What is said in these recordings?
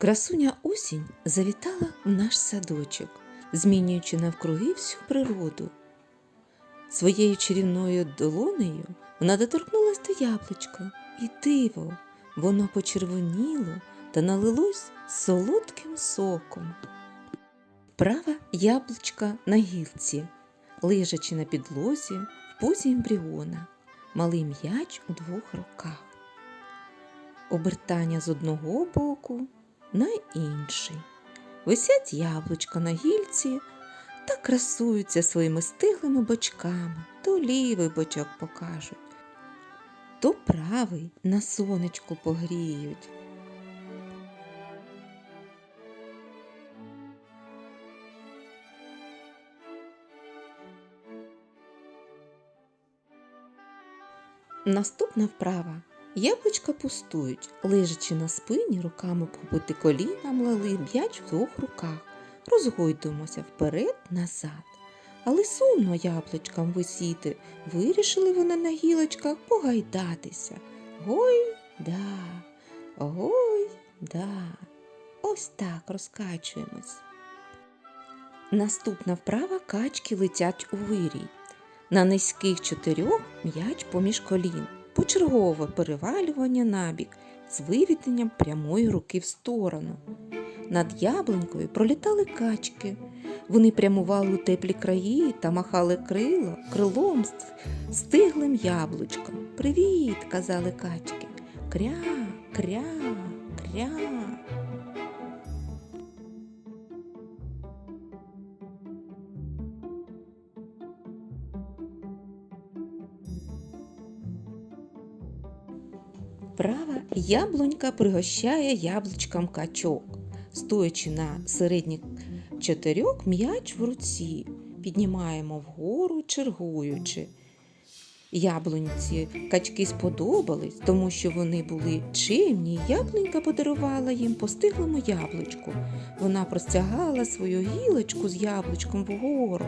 Красуня осінь завітала в наш садочок, змінюючи навкруги всю природу. Своєю чарівною долонею вона доторкнулась до яблучка, і диво, воно почервоніло та налилось солодким соком. Права яблучка на гілці, лежачи на підлозі в позі ембріона, малий м'яч у двох руках. Обертання з одного боку на інший. Висять яблучка на гільці та красуються своїми стиглими бочками, то лівий бочок покажуть, то правий на сонечку погріють. Наступна вправа. Яблучка пустують, лежачи на спині, руками побити коліна, млали м'яч в двох руках. Розгойдуємося вперед, назад. Але сумно яблучкам висіти. Вирішили вони на гілочках погайдатися. Гой да, гой да. Ось так розкачуємось. Наступна вправа качки летять у вирій. На низьких чотирьох м'яч поміж колін почергове перевалювання набік з виведенням прямої руки в сторону. Над яблунькою пролітали качки. Вони прямували у теплі краї та махали крило, крилом стиглим яблучком. Привіт, казали качки. Кря, кря, кря. Права яблунька пригощає яблучкам качок, стоячи на середніх чотирьох м'яч в руці, піднімаємо вгору, чергуючи. Яблунці качки сподобались, тому що вони були чимні, яблунька подарувала їм постиглому яблучку. Вона простягала свою гілочку з яблучком вгору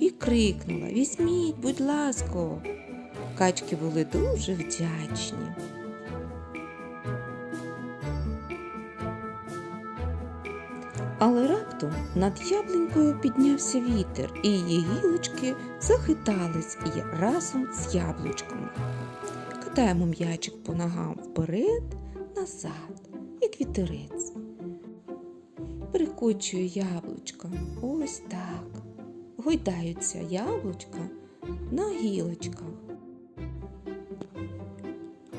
і крикнула Візьміть, будь ласка. Качки були дуже вдячні. Але раптом над яблунькою піднявся вітер, і її гілочки захитались разом з яблучками. Катаємо м'ячик по ногам вперед, назад, як вітерець. Перекочує яблучко. Ось так. Гойдаються яблучка на гілочках.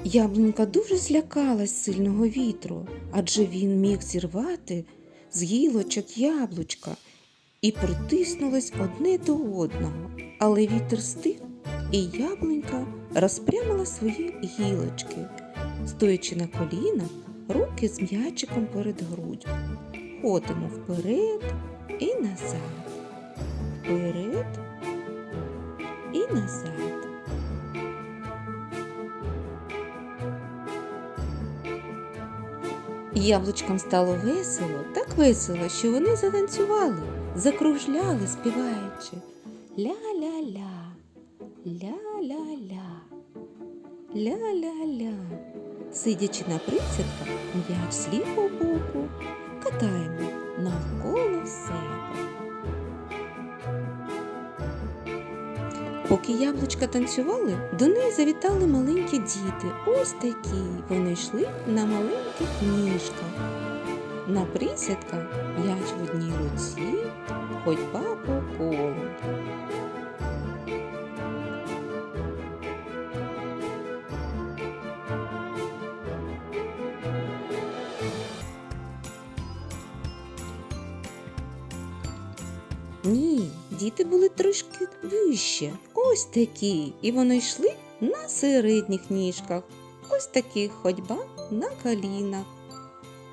Яблунька дуже злякалась сильного вітру, адже він міг зірвати з гілочок яблучка і притиснулись одне до одного, але вітер стих, і яблунька розпрямила свої гілочки, стоячи на колінах, руки з м'ячиком перед грудьми. Ходимо вперед і назад, вперед і назад. Яблучкам стало весело, так весело, що вони затанцювали, закружляли, співаючи ля-ля-ля, ля-ля-ля, ля-ля-ля. Сидячи на присядках, м'яч лівого боку катаємо навколо себе. Поки яблучка танцювали, до неї завітали маленькі діти. Ось такі. Вони йшли на маленьких ніжках. На присядках м'яч в одній руці, ходьба по колу. Ні, діти були трошки вище, ось такі, і вони йшли на середніх ніжках, ось таких ходьба на колінах,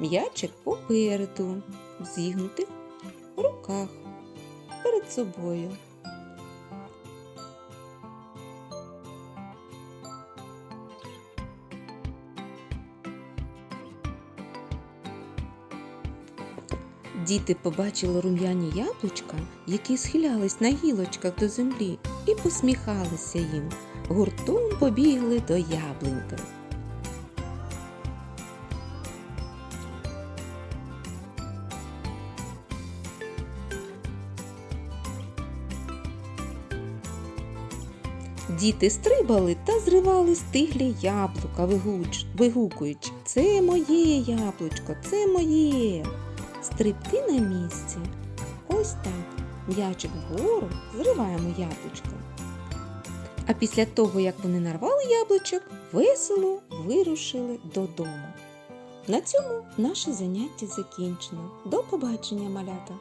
м'ячик попереду, зігнутих руках. Перед собою. Діти побачили рум'яні яблучка, які схилялись на гілочках до землі, і посміхалися їм. Гуртом побігли до яблуньки. Діти стрибали та зривали стиглі яблука, вигукуючи. Це моє яблучко, це моє. Стрибки на місці. Ось так. М'ячик вгору зриваємо яблучко. А після того, як вони нарвали яблучок, весело вирушили додому. На цьому наше заняття закінчено. До побачення, малята!